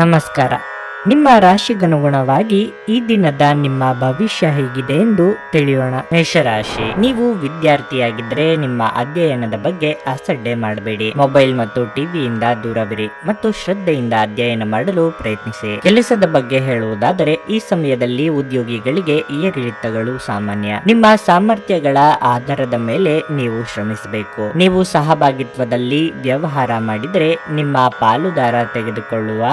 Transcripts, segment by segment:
ನಮಸ್ಕಾರ. ನಿಮ್ಮ ರಾಶಿಗನುಗುಣವಾಗಿ ಈ ದಿನದ ನಿಮ್ಮ ಭವಿಷ್ಯ ಹೇಗಿದೆ ಎಂದು ತಿಳಿಯೋಣ. ಮೇಷರಾಶಿ, ನೀವು ವಿದ್ಯಾರ್ಥಿಯಾಗಿದ್ರೆ ನಿಮ್ಮ ಅಧ್ಯಯನದ ಬಗ್ಗೆ ಅಸಡ್ಡೆ ಮಾಡಬೇಡಿ. ಮೊಬೈಲ್ ಮತ್ತು ಟಿವಿಯಿಂದ ದೂರವಿರಿ ಮತ್ತು ಶ್ರದ್ಧೆಯಿಂದ ಅಧ್ಯಯನ ಮಾಡಲು ಪ್ರಯತ್ನಿಸಿ. ಕೆಲಸದ ಬಗ್ಗೆ ಹೇಳುವುದಾದರೆ, ಈ ಸಮಯದಲ್ಲಿ ಉದ್ಯೋಗಿಗಳಿಗೆ ಏರಿಳಿತಗಳು ಸಾಮಾನ್ಯ. ನಿಮ್ಮ ಸಾಮರ್ಥ್ಯಗಳ ಆಧಾರದ ಮೇಲೆ ನೀವು ಶ್ರಮಿಸಬೇಕು. ನೀವು ಸಹಭಾಗಿತ್ವದಲ್ಲಿ ವ್ಯವಹಾರ ಮಾಡಿದರೆ ನಿಮ್ಮ ಪಾಲುದಾರ ತೆಗೆದುಕೊಳ್ಳುವ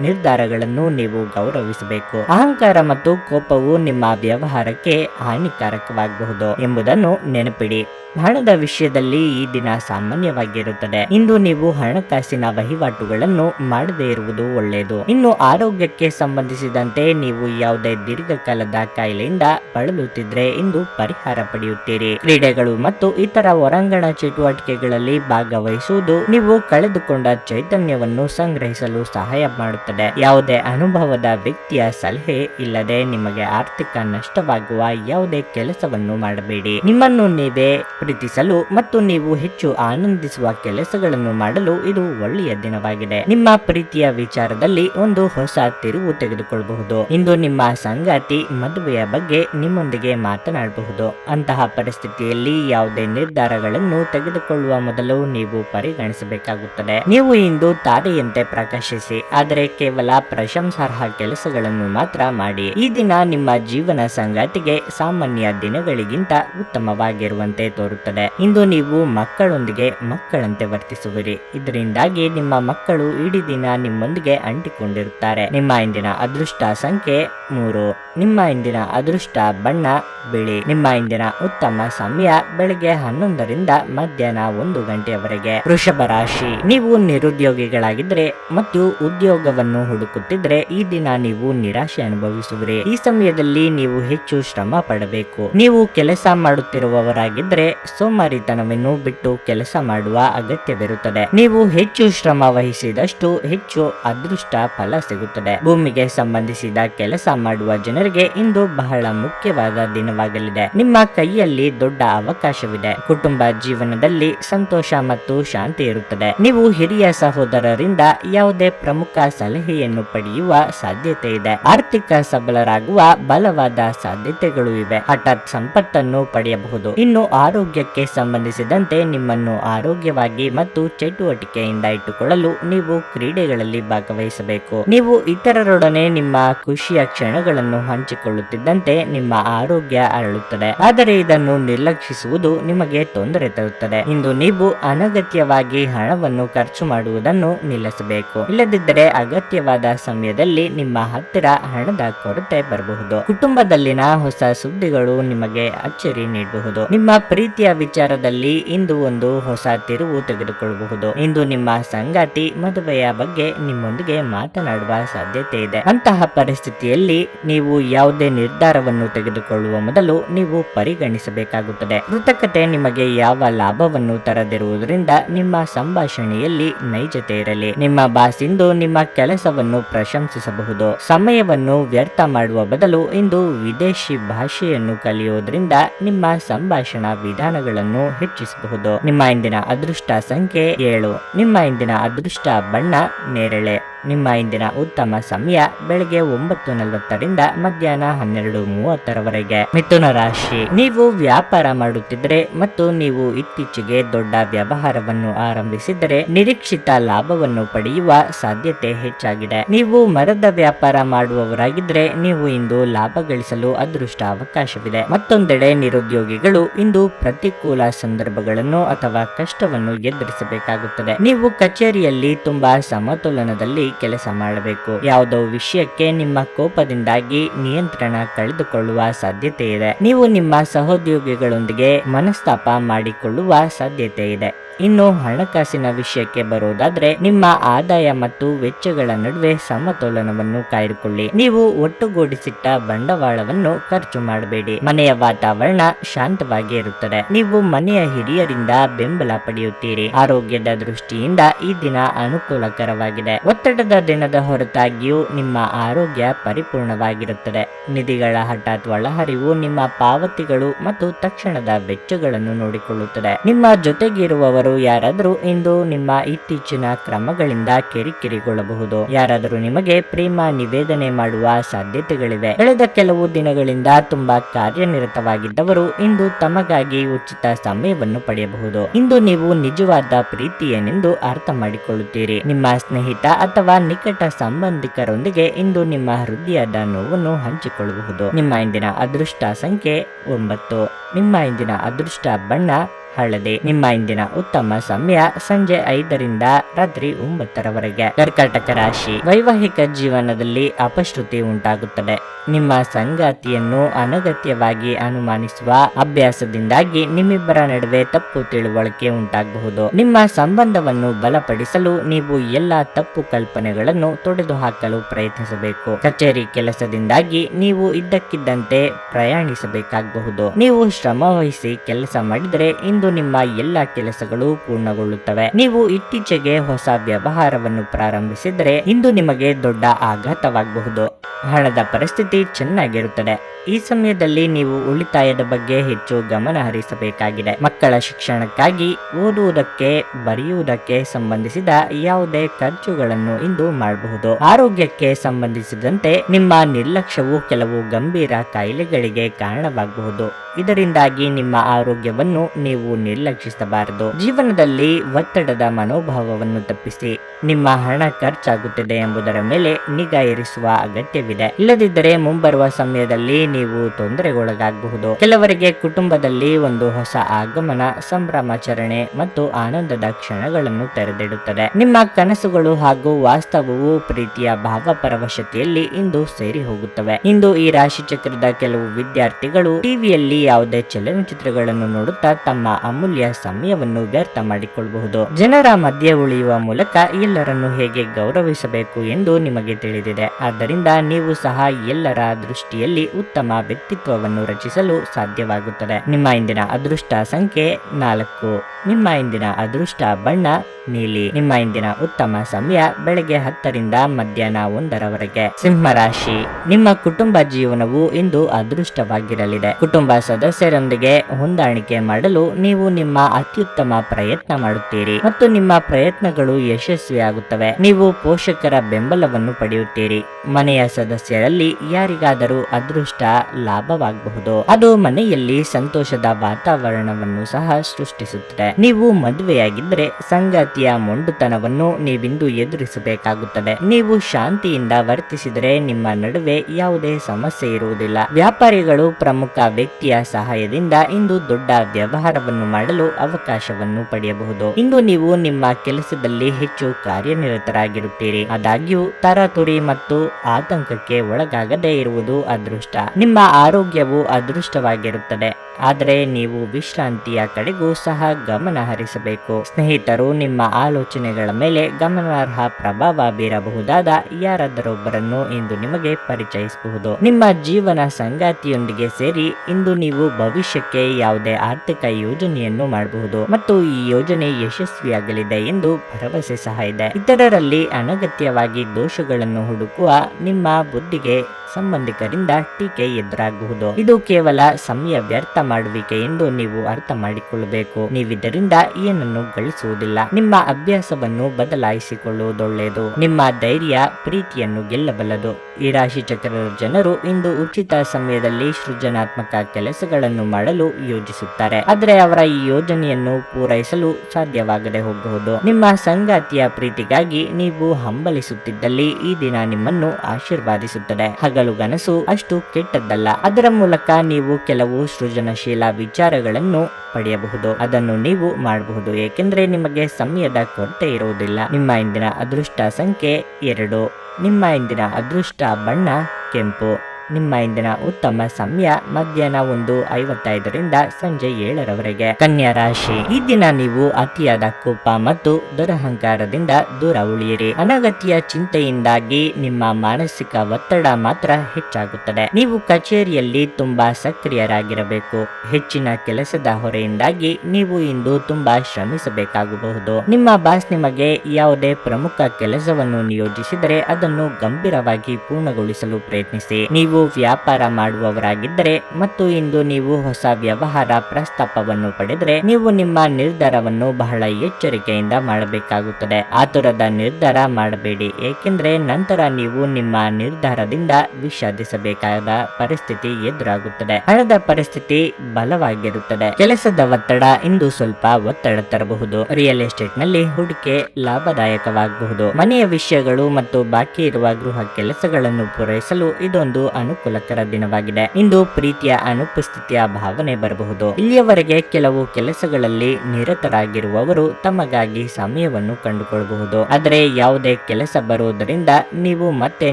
ನಿರ್ಧಾರಗಳನ್ನು ನೀವು ಗೌರವಿಸಬೇಕು. ಅಹಂಕಾರ ಮತ್ತು ಕೋಪವು ನಿಮ್ಮ ವ್ಯವಹಾರಕ್ಕೆ ಹಾನಿಕಾರಕವಾಗಬಹುದು ಎಂಬುದನ್ನು ನೆನಪಿಡಿ. ಹಣದ ವಿಷಯದಲ್ಲಿ ಈ ದಿನ ಸಾಮಾನ್ಯವಾಗಿರುತ್ತದೆ. ಇಂದು ನೀವು ಹಣಕಾಸಿನ ವಹಿವಾಟುಗಳನ್ನು ಮಾಡದೇ ಇರುವುದು ಒಳ್ಳೆಯದು. ಇನ್ನು ಆರೋಗ್ಯಕ್ಕೆ ಸಂಬಂಧಿಸಿದಂತೆ ನೀವು ಯಾವುದೇ ದೀರ್ಘಕಾಲದ ಕಾಯಿಲೆಯಿಂದ ಬಳಲುತ್ತಿದ್ರೆ ಇಂದು ಪರಿಹಾರ ಪಡೆಯುತ್ತೀರಿ. ಕ್ರೀಡೆಗಳು ಮತ್ತು ಇತರ ಹೊರಾಂಗಣ ಚಟುವಟಿಕೆಗಳಲ್ಲಿ ಭಾಗವಹಿಸುವುದು ನೀವು ಕಳೆದುಕೊಂಡ ಚೈತನ್ಯವನ್ನು ಸಂಗ್ರಹಿಸಲು ಸಹಾಯ ಮಾಡುತ್ತದೆ. ಯಾವುದೇ ಅನುಭವದ ವ್ಯಕ್ತಿಯ ಸಲಹೆ ಇಲ್ಲದೆ ನಿಮಗೆ ಆರ್ಥಿಕ ನಷ್ಟವಾಗುವ ಯಾವುದೇ ಕೆಲಸವನ್ನು ಮಾಡಬೇಡಿ. ನಿಮ್ಮನ್ನು ನೀವೇ ಪ್ರೀತಿಸಲು ಮತ್ತು ನೀವು ಹೆಚ್ಚು ಆನಂದಿಸುವ ಕೆಲಸಗಳನ್ನು ಮಾಡಲು ಇದು ಒಳ್ಳೆಯ ದಿನವಾಗಿದೆ. ನಿಮ್ಮ ಪ್ರೀತಿಯ ವಿಚಾರದಲ್ಲಿ ಒಂದು ಹೊಸ ತಿರುವು ತೆಗೆದುಕೊಳ್ಳಬಹುದು. ಇಂದು ನಿಮ್ಮ ಸಂಗಾತಿ ಮದುವೆಯ ಬಗ್ಗೆ ನಿಮ್ಮೊಂದಿಗೆ ಮಾತನಾಡಬಹುದು. ಅಂತಹ ಪರಿಸ್ಥಿತಿಯಲ್ಲಿ ಯಾವುದೇ ನಿರ್ಧಾರಗಳನ್ನು ತೆಗೆದುಕೊಳ್ಳುವ ಮೊದಲು ನೀವು ಪರಿಗಣಿಸಬೇಕಾಗುತ್ತದೆ. ನೀವು ಇಂದು ತಾರೆಯಂತೆ ಪ್ರಕಾಶಿಸಿ, ಆದರೆ ಕೇವಲ ಪ್ರಶಂಸಾರ್ಹ ಕೆಲಸಗಳನ್ನು ಮಾತ್ರ ಮಾಡಿ. ಈ ದಿನ ನಿಮ್ಮ ಜೀವನ ಸಂಗಾತಿಗೆ ಸಾಮಾನ್ಯ ದಿನಗಳಿಗಿಂತ ಉತ್ತಮವಾಗಿರುವಂತೆ ತೋರುತ್ತದೆ. ಇಂದು ನೀವು ಮಕ್ಕಳೊಂದಿಗೆ ಮಕ್ಕಳಂತೆ ವರ್ತಿಸುವಿರಿ. ಇದರಿಂದಾಗಿ ನಿಮ್ಮ ಮಕ್ಕಳು ಇಡೀ ದಿನ ನಿಮ್ಮೊಂದಿಗೆ ಅಂಟಿಕೊಂಡಿರುತ್ತಾರೆ. ನಿಮ್ಮ ಇಂದಿನ ಅದೃಷ್ಟ ಸಂಖ್ಯೆ ಮೂರು. ನಿಮ್ಮ ಇಂದಿನ ಅದೃಷ್ಟ ಬಣ್ಣ ಬಿಳಿ. ನಿಮ್ಮ ಇಂದಿನ ಉತ್ತಮ ಸಮಯ ಬೆಳಿಗ್ಗೆ ಹನ್ನೊಂದರಿಂದ ಮಧ್ಯಾಹ್ನ ಒಂದು ಗಂಟೆಯವರೆಗೆ. ವೃಷಭ ರಾಶಿ. ನೀವು ನಿರುದ್ಯೋಗಿಗಳಾಗಿದ್ರೆ ಮತ್ತು ಉದ್ಯೋಗವನ್ನು ಹುಡುಕುತ್ತಿದ್ರೆ ಈ ದಿನ ನೀವು ನಿರಾಶೆ ಅನುಭವಿಸುವಿರಿ. ಈ ಸಮಯದಲ್ಲಿ ನೀವು ಹೆಚ್ಚು ಶ್ರಮ ಪಡಬೇಕು. ನೀವು ಕೆಲಸ ಮಾಡುತ್ತಿರುವವರಾಗಿದ್ದರೆ ಸೋಮಾರಿತನವನ್ನು ಬಿಟ್ಟು ಕೆಲಸ ಮಾಡುವ ಅಗತ್ಯವಿರುತ್ತದೆ. ನೀವು ಹೆಚ್ಚು ಶ್ರಮ ವಹಿಸಿದಷ್ಟು ಹೆಚ್ಚು ಅದೃಷ್ಟ ಫಲ ಸಿಗುತ್ತದೆ. ಭೂಮಿಗೆ ಸಂಬಂಧಿಸಿದ ಕೆಲಸ ಮಾಡುವ ಜನರಿಗೆ ಇಂದು ಬಹಳ ಮುಖ್ಯವಾದ ದಿನವಾಗಲಿದೆ. ನಿಮ್ಮ ಕೈಯಲ್ಲಿ ದೊಡ್ಡ ಅವಕಾಶವಿದೆ. ಕುಟುಂಬ ಜೀವನದಲ್ಲಿ ಸಂತೋಷ ಮತ್ತು ಶಾಂತಿ ಇರುತ್ತದೆ. ನೀವು ಹಿರಿಯ ಸಹೋದರರಿಂದ ಯಾವುದೇ ಪ್ರಮುಖ ಸಲಹೆಯನ್ನು ಪಡೆಯುವ ಸಾಧ್ಯತೆ ಇದೆ. ಆರ್ಥಿಕ ಸಬಲರಾಗುವ ಬಲವಾದ ಸಾಧ್ಯತೆಗಳು ಇವೆ. ಹಠಾತ್ ಸಂಪತ್ತನ್ನು ಪಡೆಯಬಹುದು. ಇನ್ನು ಆರೋಗ್ಯಕ್ಕೆ ಸಂಬಂಧಿಸಿದಂತೆ ನಿಮ್ಮನ್ನು ಆರೋಗ್ಯವಾಗಿ ಮತ್ತು ಚಟುವಟಿಕೆಯಿಂದ ಇಟ್ಟುಕೊಳ್ಳಲು ನೀವು ಕ್ರೀಡೆಗಳಲ್ಲಿ ಭಾಗವಹಿಸಬೇಕು. ನೀವು ಇತರರೊಡನೆ ನಿಮ್ಮ ಖುಷಿಯ ಕ್ಷಣಗಳನ್ನು ಹಂಚಿಕೊಳ್ಳುತ್ತಿದ್ದಂತೆ ನಿಮ್ಮ ಆರೋಗ್ಯ ಅರಳುತ್ತದೆ. ಆದರೆ ಇದನ್ನು ನಿರ್ಲಕ್ಷಿಸುವುದು ನಿಮಗೆ ತೊಂದರೆ ತರುತ್ತದೆ. ಇಂದು ನೀವು ಅನಗತ್ಯವಾಗಿ ಹಣವನ್ನು ಖರ್ಚು ಮಾಡುವುದನ್ನು ನಿಲ್ಲಿಸಬೇಕು. ಇಲ್ಲದಿದ್ದರೆ ಅಗತ್ಯವಾದ ಸಮಯದಲ್ಲಿ ನಿಮ್ಮ ಹತ್ತಿರ ಹಣದ ಕೊರತೆ ಬರಬಹುದು. ಕುಟುಂಬದಲ್ಲಿನ ಹೊಸ ಸುದ್ದಿಗಳು ನಿಮಗೆ ಅಚ್ಚರಿ ನೀಡಬಹುದು. ನಿಮ್ಮ ಪ್ರೀತಿಯ ವಿಚಾರದಲ್ಲಿ ಇಂದು ಒಂದು ಹೊಸ ತಿರುವು ತೆಗೆದುಕೊಳ್ಳಬಹುದು. ಇಂದು ನಿಮ್ಮ ಸಂಗಾತಿ ಮದುವೆಯ ಬಗ್ಗೆ ನಿಮ್ಮೊಂದಿಗೆ ಮಾತನಾಡುವ ಸಾಧ್ಯತೆ ಇದೆ. ಅಂತಹ ಪರಿಸ್ಥಿತಿಯಲ್ಲಿ ನೀವು ಯಾವುದೇ ನಿರ್ಧಾರವನ್ನು ತೆಗೆದುಕೊಳ್ಳುವ ಮೊದಲು ನೀವು ಪರಿಗಣಿಸಬೇಕಾಗುತ್ತದೆ. ಕೃತಕತೆ ನಿಮಗೆ ಯಾವ ಲಾಭವನ್ನು ತರದಿರುವುದರಿಂದ ನಿಮ್ಮ ಸಂಭಾಷಣೆಯಲ್ಲಿ ನೈಜತೆ ಇರಲಿ. ನಿಮ್ಮ ಬಾಸ್ ನಿಮ್ಮ ಕೆಲಸವನ್ನು ಪ್ರಶಂಸಿಸಬಹುದು. ಸಮಯವನ್ನು ವ್ಯರ್ಥ ಮಾಡುವ ಬದಲು ಇಂದು ವಿದೇಶಿ ಭಾಷೆಯನ್ನು ಕಲಿಯುವುದರಿಂದ ನಿಮ್ಮ ಸಂಭಾಷಣಾ ವಿಧಾನಗಳನ್ನು ಹೆಚ್ಚಿಸಬಹುದು. ನಿಮ್ಮ ಇಂದಿನ ಅದೃಷ್ಟ ಸಂಖ್ಯೆ ಏಳು. ನಿಮ್ಮ ಇಂದಿನ ಅದೃಷ್ಟ ಬಣ್ಣ ನೇರಳೆ. ನಿಮ್ಮ ಇಂದಿನ ಉತ್ತಮ ಸಮಯ ಬೆಳಗ್ಗೆ ಒಂಬತ್ತು ನಲವತ್ತರಿಂದ ಮಧ್ಯಾಹ್ನ ಹನ್ನೆರಡು ಮೂವತ್ತರವರೆಗೆ. ಮಿಥುನ ರಾಶಿ. ನೀವು ವ್ಯಾಪಾರ ಮಾಡುತ್ತಿದ್ದರೆ ಮತ್ತು ನೀವು ಇತ್ತೀಚೆಗೆ ದೊಡ್ಡ ವ್ಯವಹಾರವನ್ನು ಆರಂಭಿಸಿದರೆ ನಿರೀಕ್ಷಿತ ಲಾಭವನ್ನು ಪಡೆಯುವ ಸಾಧ್ಯತೆ ಹೆಚ್ಚಾಗಿದೆ. ನೀವು ಮರದ ವ್ಯಾಪಾರ ಮಾಡುವವರಾಗಿದ್ದರೆ ನೀವು ಇಂದು ಲಾಭ ಗಳಿಸಲು ಅದೃಷ್ಟ ಅವಕಾಶವಿದೆ ಮತ್ತೊಂದೆಡೆ ನಿರುದ್ಯೋಗಿಗಳು ಇಂದು ಪ್ರತಿಕೂಲ ಸಂದರ್ಭಗಳನ್ನು ಅಥವಾ ಕಷ್ಟವನ್ನು ಎದುರಿಸಬೇಕಾಗುತ್ತದೆ. ನೀವು ಕಚೇರಿಯಲ್ಲಿ ತುಂಬಾ ಸಮತೋಲನದಲ್ಲಿ ಕೆಲಸ ಮಾಡಬೇಕು. ಯಾವುದೋ ವಿಷಯಕ್ಕೆ ನಿಮ್ಮ ಕೋಪದಿಂದಾಗಿ ನಿಯಂತ್ರಣ ಕಳೆದುಕೊಳ್ಳುವ ಸಾಧ್ಯತೆ ಇದೆ. ನೀವು ನಿಮ್ಮ ಸಹೋದ್ಯೋಗಿಗಳೊಂದಿಗೆ ಮನಸ್ತಾಪ ಮಾಡಿಕೊಳ್ಳುವ ಸಾಧ್ಯತೆ ಇದೆ. ಇನ್ನು ಹಣಕಾಸಿನ ವಿಷಯಕ್ಕೆ ಬರುವುದಾದ್ರೆ ನಿಮ್ಮ ಆದಾಯ ಮತ್ತು ವೆಚ್ಚಗಳ ನಡುವೆ ಸಮತೋಲನವನ್ನು ಕಾಯ್ದುಕೊಳ್ಳಿ. ನೀವು ಒಟ್ಟುಗೂಡಿಸಿಟ್ಟ ಬಂಡವಾಳವನ್ನು ಖರ್ಚು ಮಾಡಬೇಡಿ. ಮನೆಯ ವಾತಾವರಣ ಶಾಂತವಾಗಿ ಇರುತ್ತದೆ. ನೀವು ಮನೆಯ ಹಿರಿಯರಿಂದ ಬೆಂಬಲ ಪಡೆಯುತ್ತೀರಿ. ಆರೋಗ್ಯದ ದೃಷ್ಟಿಯಿಂದ ಈ ದಿನ ಅನುಕೂಲಕರವಾಗಿದೆ. ಒತ್ತಡದ ದಿನದ ಹೊರತಾಗಿಯೂ ನಿಮ್ಮ ಆರೋಗ್ಯ ಪರಿಪೂರ್ಣವಾಗಿರುತ್ತದೆ. ನಿಧಿಗಳ ಹಠಾತ್ ಒಳಹರಿವು ನಿಮ್ಮ ಪಾವತಿಗಳು ಮತ್ತು ತಕ್ಷಣದ ವೆಚ್ಚಗಳನ್ನು ನೋಡಿಕೊಳ್ಳುತ್ತದೆ. ನಿಮ್ಮ ಜೊತೆಗಿರುವವರು ಯಾರಾದರೂ ಇಂದು ನಿಮ್ಮ ಇತ್ತೀಚಿನ ಕ್ರಮಗಳಿಂದ ಕಿರಿಕಿರಿಗೊಳ್ಳಬಹುದು. ಯಾರಾದರೂ ನಿಮಗೆ ಪ್ರೇಮ ನಿವೇದನೆ ಮಾಡುವ ಸಾಧ್ಯತೆಗಳಿವೆ. ಕಳೆದ ಕೆಲವು ದಿನಗಳಿಂದ ತುಂಬಾ ಕಾರ್ಯನಿರತವಾಗಿದ್ದವರು ಇಂದು ತಮಗಾಗಿ ಉಚಿತ ಸಮಯವನ್ನು ಪಡೆಯಬಹುದು. ಇಂದು ನೀವು ನಿಜವಾದ ಪ್ರೀತಿ ಏನೆಂದು ಅರ್ಥ ಮಾಡಿಕೊಳ್ಳುತ್ತೀರಿ. ನಿಮ್ಮ ಸ್ನೇಹಿತ ಅಥವಾ ನಿಕಟ ಸಂಬಂಧಿಕರೊಂದಿಗೆ ಇಂದು ನಿಮ್ಮ ಹೃದಯದ ನೋವನ್ನು ಹಂಚಿಕೊಳ್ಳಬಹುದು. ನಿಮ್ಮ ಇಂದಿನ ಅದೃಷ್ಟ ಸಂಖ್ಯೆ ಒಂಬತ್ತು. ನಿಮ್ಮ ಇಂದಿನ ಅದೃಷ್ಟ ಬಣ್ಣ, ಹಳದಿ. ನಿಮ್ಮ ಇಂದಿನ ಉತ್ತಮ ಸಮಯ ಸಂಜೆ ಐದರಿಂದ ರಾತ್ರಿ ಒಂಬತ್ತರವರೆಗೆ. ಕರ್ಕಾಟಕ ರಾಶಿ. ವೈವಾಹಿಕ ಜೀವನದಲ್ಲಿ ಅಪಶ್ರುತಿ ಉಂಟಾಗುತ್ತದೆ. ನಿಮ್ಮ ಸಂಗಾತಿಯನ್ನು ಅನಗತ್ಯವಾಗಿ ಅನುಮಾನಿಸುವ ಅಭ್ಯಾಸದಿಂದಾಗಿ ನಿಮ್ಮಿಬ್ಬರ ನಡುವೆ ತಪ್ಪು ತಿಳುವಳಿಕೆ ಉಂಟಾಗಬಹುದು. ನಿಮ್ಮ ಸಂಬಂಧವನ್ನು ಬಲಪಡಿಸಲು ನೀವು ಎಲ್ಲಾ ತಪ್ಪು ಕಲ್ಪನೆಗಳನ್ನು ತೊಡೆದು ಹಾಕಲು ಪ್ರಯತ್ನಿಸಬೇಕು. ಕಚೇರಿ ಕೆಲಸದಿಂದಾಗಿ ನೀವು ಇದ್ದಕ್ಕಿದ್ದಂತೆ ಪ್ರಯಾಣಿಸಬೇಕಾಗಬಹುದು. ನೀವು ಶ್ರಮ ವಹಿಸಿ ಕೆಲಸ ಮಾಡಿದರೆ ಇಂದು ನಿಮ್ಮ ಎಲ್ಲ ಕೆಲಸಗಳು ಪೂರ್ಣಗೊಳ್ಳುತ್ತವೆ. ನೀವು ಇತ್ತೀಚೆಗೆ ಹೊಸ ವ್ಯವಹಾರವನ್ನು ಪ್ರಾರಂಭಿಸಿದರೆ ಇಂದು ನಿಮಗೆ ದೊಡ್ಡ ಆಘಾತವಾಗಬಹುದು. ಹಣದ ಪರಿಸ್ಥಿತಿ ಚೆನ್ನಾಗಿರುತ್ತದೆ. ಈ ಸಮಯದಲ್ಲಿ ನೀವು ಉಳಿತಾಯದ ಬಗ್ಗೆ ಹೆಚ್ಚು ಗಮನ ಹರಿಸಬೇಕಾಗಿದೆ. ಮಕ್ಕಳ ಶಿಕ್ಷಣಕ್ಕಾಗಿ ಓದುವುದಕ್ಕೆ, ಬರೆಯುವುದಕ್ಕೆ ಸಂಬಂಧಿಸಿದ ಯಾವುದೇ ಖರ್ಚುಗಳನ್ನು ಇಂದು ಮಾಡಬಹುದು. ಆರೋಗ್ಯಕ್ಕೆ ಸಂಬಂಧಿಸಿದಂತೆ ನಿಮ್ಮ ನಿರ್ಲಕ್ಷ್ಯವು ಕೆಲವು ಗಂಭೀರ ಕಾಯಿಲೆಗಳಿಗೆ ಕಾರಣವಾಗಬಹುದು. ಇದರಿಂದಾಗಿ ನಿಮ್ಮ ಆರೋಗ್ಯವನ್ನು ನೀವು ನಿರ್ಲಕ್ಷಿಸಬಾರದು. ಜೀವನದಲ್ಲಿ ಒತ್ತಡದ ಮನೋಭಾವವನ್ನು ತಪ್ಪಿಸಿ. ನಿಮ್ಮ ಹಣ ಖರ್ಚಾಗುತ್ತದೆ ಎಂಬುದರ ಮೇಲೆ ನಿಗಾ ಇರಿಸುವ ಅಗತ್ಯವಿದೆ. ಇಲ್ಲದಿದ್ದರೆ ಮುಂಬರುವ ಸಮಯದಲ್ಲಿ ನೀವು ತೊಂದರೆಗೊಳಗಾಗಬಹುದು. ಕೆಲವರಿಗೆ ಕುಟುಂಬದಲ್ಲಿ ಒಂದು ಹೊಸ ಆಗಮನ, ಸಂಭ್ರಮಾಚರಣೆ ಮತ್ತು ಆನಂದದ ಕ್ಷಣಗಳನ್ನು ತೆರೆದಿಡುತ್ತದೆ. ನಿಮ್ಮ ಕನಸುಗಳು ಹಾಗೂ ವಾಸ್ತವವು ಪ್ರೀತಿಯ ಭಾವಪರವಶತೆಯಲ್ಲಿ ಇಂದು ಸೇರಿ ಹೋಗುತ್ತವೆ ಇಂದು ಈ ರಾಶಿ ಚಕ್ರದ ಕೆಲವು ವಿದ್ಯಾರ್ಥಿಗಳು ಟಿವಿಯಲ್ಲಿ ಯಾವುದೇ ಚಲನಚಿತ್ರಗಳನ್ನು ನೋಡುತ್ತಾ ತಮ್ಮ ಅಮೂಲ್ಯ ಸಮಯವನ್ನು ವ್ಯರ್ಥ ಮಾಡಿಕೊಳ್ಳಬಹುದು. ಜನರ ಮಧ್ಯೆ ಉಳಿಯುವ ಮೂಲಕ ಎಲ್ಲರನ್ನು ಹೇಗೆ ಗೌರವಿಸಬೇಕು ಎಂದು ನಿಮಗೆ ತಿಳಿದಿದೆ. ಆದ್ದರಿಂದ ನೀವು ಸಹ ಎಲ್ಲರ ದೃಷ್ಟಿಯಲ್ಲಿ ಉತ್ತಮ ವ್ಯಕ್ತಿತ್ವವನ್ನು ರಚಿಸಲು ಸಾಧ್ಯವಾಗುತ್ತದೆ. ನಿಮ್ಮ ಇಂದಿನ ಅದೃಷ್ಟ ಸಂಖ್ಯೆ ನಾಲ್ಕು. ನಿಮ್ಮ ಇಂದಿನ ಅದೃಷ್ಟ ಬಣ್ಣ ನೀಲಿ. ನಿಮ್ಮ ಇಂದಿನ ಉತ್ತಮ ಸಮಯ ಬೆಳಗ್ಗೆ ಹತ್ತರಿಂದ ಮಧ್ಯಾಹ್ನ ಒಂದರವರೆಗೆ. ಸಿಂಹ ರಾಶಿ ನಿಮ್ಮ ಕುಟುಂಬ ಜೀವನವು ಇಂದು ಅದೃಷ್ಟವಾಗಿರಲಿದೆ. ಕುಟುಂಬ ಸದಸ್ಯರೊಂದಿಗೆ ಹೊಂದಾಣಿಕೆ ಮಾಡಲು ನೀವು ನಿಮ್ಮ ಅತ್ಯುತ್ತಮ ಪ್ರಯತ್ನ ಮಾಡುತ್ತೀರಿ ಮತ್ತು ನಿಮ್ಮ ಪ್ರಯತ್ನಗಳು ಯಶಸ್ವಿಯಾಗುತ್ತವೆ. ನೀವು ಪೋಷಕರ ಬೆಂಬಲವನ್ನು ಪಡೆಯುತ್ತೀರಿ. ಮನೆಯ ಸದಸ್ಯರಲ್ಲಿ ಯಾರಿಗಾದರೂ ಅದೃಷ್ಟ ಲಾಭವಾಗಬಹುದು. ಅದು ಮನೆಯಲ್ಲಿ ಸಂತೋಷದ ವಾತಾವರಣವನ್ನು ಸಹ ಸೃಷ್ಟಿಸುತ್ತದೆ. ನೀವು ಮದುವೆಯಾಗಿದ್ದರೆ ಸಂಗಾತಿಯ ಮೊಂಡುತನವನ್ನು ನೀವಿಂದು ಎದುರಿಸಬೇಕಾಗುತ್ತದೆ. ನೀವು ಶಾಂತಿಯಿಂದ ವರ್ತಿಸಿದರೆ ನಿಮ್ಮ ನಡುವೆ ಯಾವುದೇ ಸಮಸ್ಯೆ ಇರುವುದಿಲ್ಲ. ವ್ಯಾಪಾರಿಗಳು ಪ್ರಮುಖ ವ್ಯಕ್ತಿಯ ಸಹಾಯದಿಂದ ಇಂದು ದೊಡ್ಡ ವ್ಯವಹಾರವನ್ನು ಮಾಡಲು ಅವಕಾಶವನ್ನು ಪಡೆಯಬಹುದು. ಇಂದು ನೀವು ನಿಮ್ಮ ಕೆಲಸದಲ್ಲಿ ಹೆಚ್ಚು ಕಾರ್ಯನಿರತರಾಗಿರುತ್ತೀರಿ. ಆದಾಗ್ಯೂ, ತರಾತುರಿ ಮತ್ತು ಆತಂಕಕ್ಕೆ ಒಳಗಾಗದೇ ಇರುವುದು ಅದೃಷ್ಟ. ನಿಮ್ಮ ಆರೋಗ್ಯವು ಅದೃಷ್ಟವಾಗಿರುತ್ತದೆ. ಆದರೆ ನೀವು ವಿಶ್ರಾಂತಿಯ ಕಡೆಗೂ ಸಹ ಗಮನ ಹರಿಸಬೇಕು. ಸ್ನೇಹಿತರು, ನಿಮ್ಮ ಆಲೋಚನೆಗಳ ಮೇಲೆ ಗಮನಾರ್ಹ ಪ್ರಭಾವ ಬೀರಬಹುದಾದ ಯಾರಾದರೊಬ್ಬರನ್ನು ಇಂದು ನಿಮಗೆ ಪರಿಚಯಿಸಬಹುದು. ನಿಮ್ಮ ಜೀವನ ಸಂಗಾತಿಯೊಂದಿಗೆ ಸೇರಿ ಇಂದು ನೀವು ಭವಿಷ್ಯಕ್ಕೆ ಯಾವುದೇ ಆರ್ಥಿಕ ಯೋಜನೆಯನ್ನು ಮಾಡಬಹುದು ಮತ್ತು ಈ ಯೋಜನೆ ಯಶಸ್ವಿಯಾಗಲಿದೆ ಎಂದು ಭರವಸೆ ಸಹ ಇದೆ. ಇತರರಲ್ಲಿ ಅನಗತ್ಯವಾಗಿ ದೋಷಗಳನ್ನು ಹುಡುಕುವ ನಿಮ್ಮ ಬುದ್ಧಿಗೆ ಸಂಬಂಧಿಕರಿಂದ ಟೀಕೆ ಎದುರಾಗುವುದು. ಇದು ಕೇವಲ ಸಮಯ ವ್ಯರ್ಥ ಮಾಡುವಿಕೆ ಎಂದು ನೀವು ಅರ್ಥ ಮಾಡಿಕೊಳ್ಳಬೇಕು. ನೀವಿದರಿಂದ ಏನನ್ನು ಗಳಿಸುವುದಿಲ್ಲ. ನಿಮ್ಮ ಅಭ್ಯಾಸವನ್ನು ಬದಲಾಯಿಸಿಕೊಳ್ಳುವುದೊಳ್ಳೆಯದು. ನಿಮ್ಮ ಧೈರ್ಯ, ಪ್ರೀತಿಯನ್ನು ಗೆಲ್ಲಬಲ್ಲದು. ಈ ರಾಶಿ ಚಕ್ರದ ಜನರು ಇಂದು ಉಚಿತ ಸಮಯದಲ್ಲಿ ಸೃಜನಾತ್ಮಕ ಕೆಲಸಗಳನ್ನು ಮಾಡಲು ಯೋಜಿಸುತ್ತಾರೆ. ಆದರೆ ಅವರ ಈ ಯೋಜನೆಯನ್ನು ಪೂರೈಸಲು ಸಾಧ್ಯವಾಗದೆ ಹೋಗಬಹುದು. ನಿಮ್ಮ ಸಂಗಾತಿಯ ಪ್ರೀತಿಗಾಗಿ ನೀವು ಹಂಬಲಿಸುತ್ತಿದ್ದಲ್ಲಿ ಈ ದಿನ ನಿಮ್ಮನ್ನು ಆಶೀರ್ವಾದಿಸುತ್ತದೆ. ಗನಸು ಅಷ್ಟು ಕೆಟ್ಟದ್ದಲ್ಲ. ಅದರ ಮೂಲಕ ನೀವು ಕೆಲವು ಸೃಜನಶೀಲ ವಿಚಾರಗಳನ್ನು ಪಡೆಯಬಹುದು. ಅದನ್ನು ನೀವು ಮಾಡಬಹುದು. ಏಕೆಂದರೆ ನಿಮಗೆ ಸಮಯದ ಕೊರತೆ ಇರುವುದಿಲ್ಲ. ನಿಮ್ಮ ಇಂದಿನ ಅದೃಷ್ಟ ಸಂಖ್ಯೆ ಎರಡು. ನಿಮ್ಮ ಇಂದಿನ ಅದೃಷ್ಟ ಬಣ್ಣ ಕೆಂಪು. ನಿಮ್ಮ ಇಂದಿನ ಉತ್ತಮ ಸಮಯ ಮಧ್ಯಾಹ್ನ ಒಂದು ಐವತ್ತೈದರಿಂದ ಸಂಜೆ ಏಳರವರೆಗೆ. ಕನ್ಯಾ ರಾಶಿ. ಈ ದಿನ ನೀವು ಅತಿಯಾದ ಕೋಪ ಮತ್ತು ದುರಹಂಕಾರದಿಂದ ದೂರ ಉಳಿಯಿರಿ. ಅನಗತ್ಯ ಚಿಂತೆಯಿಂದಾಗಿ ನಿಮ್ಮ ಮಾನಸಿಕ ಒತ್ತಡ ಮಾತ್ರ ಹೆಚ್ಚಾಗುತ್ತದೆ. ನೀವು ಕಚೇರಿಯಲ್ಲಿ ತುಂಬಾ ಸಕ್ರಿಯರಾಗಿರಬೇಕು. ಹೆಚ್ಚಿನ ಕೆಲಸದ ಹೊರೆಯಿಂದಾಗಿ ನೀವು ಇಂದು ತುಂಬಾ ಶ್ರಮಿಸಬೇಕಾಗಬಹುದು. ನಿಮ್ಮ ಬಾಸ್ ನಿಮಗೆ ಯಾವುದೇ ಪ್ರಮುಖ ಕೆಲಸವನ್ನು ನಿಯೋಜಿಸಿದರೆ ಅದನ್ನು ಗಂಭೀರವಾಗಿ ಪೂರ್ಣಗೊಳಿಸಲು ಪ್ರಯತ್ನಿಸಿ. ನೀವು ನೀವು ವ್ಯಾಪಾರ ಮಾಡುವವರಾಗಿದ್ದರೆ ಮತ್ತು ಇಂದು ನೀವು ಹೊಸ ವ್ಯವಹಾರ ಪ್ರಸ್ತಾಪವನ್ನು ಪಡೆದರೆ ನೀವು ನಿಮ್ಮ ನಿರ್ಧಾರವನ್ನು ಬಹಳ ಎಚ್ಚರಿಕೆಯಿಂದ ಮಾಡಬೇಕಾಗುತ್ತದೆ. ಆತುರದ ನಿರ್ಧಾರ ಮಾಡಬೇಡಿ, ಏಕೆಂದರೆ ನಂತರ ನೀವು ನಿಮ್ಮ ನಿರ್ಧಾರದಿಂದ ವಿಷಾದಿಸಬೇಕಾದ ಪರಿಸ್ಥಿತಿ ಎದುರಾಗುತ್ತದೆ. ಹಣದ ಪರಿಸ್ಥಿತಿ ಬಲವಾಗಿರುತ್ತದೆ. ಕೆಲಸದ ಒತ್ತಡ ಇಂದು ಸ್ವಲ್ಪ ಒತ್ತಡ ತರಬಹುದು. ರಿಯಲ್ ಎಸ್ಟೇಟ್ನಲ್ಲಿ ಹೂಡಿಕೆ ಲಾಭದಾಯಕವಾಗಬಹುದು. ಮನೆಯ ವಿಷಯಗಳು ಮತ್ತು ಬಾಕಿ ಇರುವ ಗೃಹ ಕೆಲಸಗಳನ್ನು ಪೂರೈಸಲು ಇದೊಂದು ಅನುಕೂಲಕರ ದಿನವಾಗಿದೆ. ಇಂದು ಪ್ರೀತಿಯ ಅನುಪಸ್ಥಿತಿಯ ಭಾವನೆ ಬರಬಹುದು. ಇಲ್ಲಿಯವರೆಗೆ ಕೆಲವು ಕೆಲಸಗಳಲ್ಲಿ ನಿರತರಾಗಿರುವವರು ತಮಗಾಗಿ ಸಮಯವನ್ನು ಕಂಡುಕೊಳ್ಳಬಹುದು. ಆದರೆ ಯಾವುದೇ ಕೆಲಸ ಬರುವುದರಿಂದ ನೀವು ಮತ್ತೆ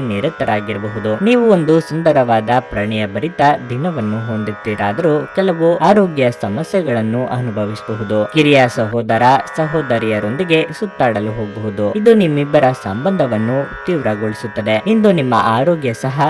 ನಿರತರಾಗಿರಬಹುದು. ನೀವು ಒಂದು ಸುಂದರವಾದ ಪ್ರಣಯ ಭರಿತ ದಿನವನ್ನು ಹೊಂದುತ್ತೀರಾದರೂ ಕೆಲವು ಆರೋಗ್ಯ ಸಮಸ್ಯೆಗಳನ್ನು ಅನುಭವಿಸಬಹುದು. ಕಿರಿಯ ಸಹೋದರ, ಸಹೋದರಿಯರೊಂದಿಗೆ ಸುತ್ತಾಡಲು ಹೋಗಬಹುದು. ಇದು ನಿಮ್ಮಿಬ್ಬರ ಸಂಬಂಧವನ್ನು ತೀವ್ರಗೊಳಿಸುತ್ತದೆ. ಇಂದು ನಿಮ್ಮ ಆರೋಗ್ಯ ಸಹ